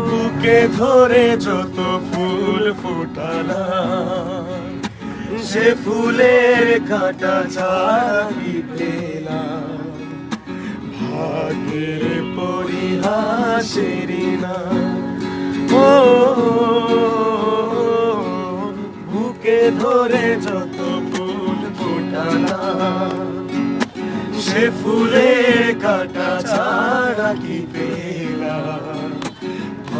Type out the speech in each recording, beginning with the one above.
বুকে ধরে যত ফুল ফোটালাম সে ফুলের কাটা চাবি পেলাম। ভাগ্যের পরিহাসেরই না। ও, বুকে ধরে যত ফুল ফোটালাম সে ফুলের কাটা ছাড়া কি পেলাম?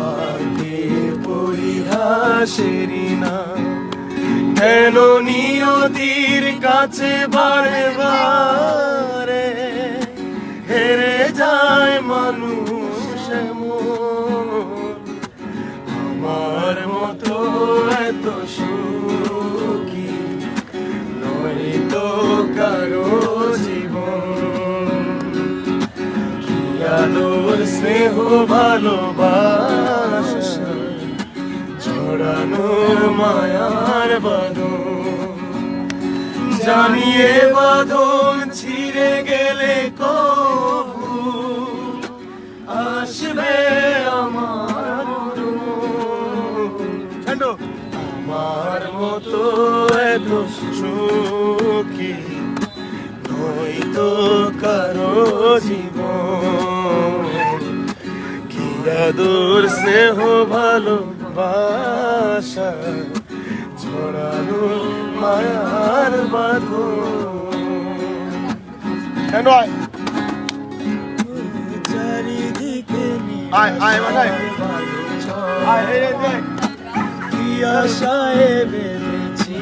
ভাগ্যের পরিহাসেরই না কেন নিয়তির কাছে বারে বারে হেরে যায় মানুষ। আমার মতো এত সুখী নয় তো কারও আলোর স্নেহ ভালোবাসা ছড়ানো মায়ার বাঁধন জানিয়ে বাঁধন ছিঁড়ে গেলে কবু আসবে আমার। আমার মতো এত সুখী নয়তো কারও জীবন আদর স্নেহ ভালোবাসা ছড়ানো মায়ার বাঁধন। কেন আয়। চারিদিকে আয় আয় আয়। আয় এই এই দেখ কি আশায় বেঁধেছি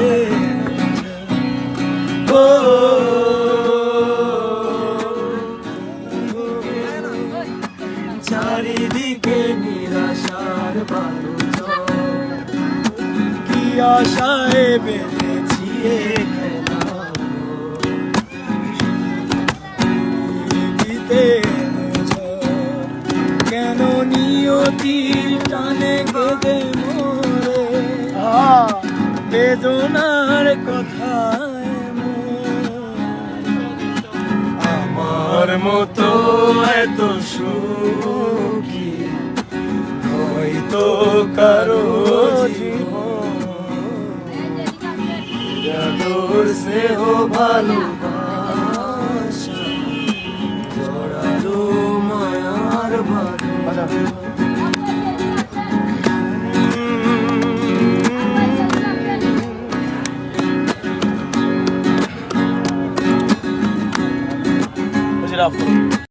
এ কি আশায় বেঁধেছি কেন নিয়তির টানে কেঁদে মোরে বেদনার কথায় আমার মতো এত হয়তো কারও জীবন। আদর স্নেহ ভালোবাসা জড়ালো মায়ার a foto.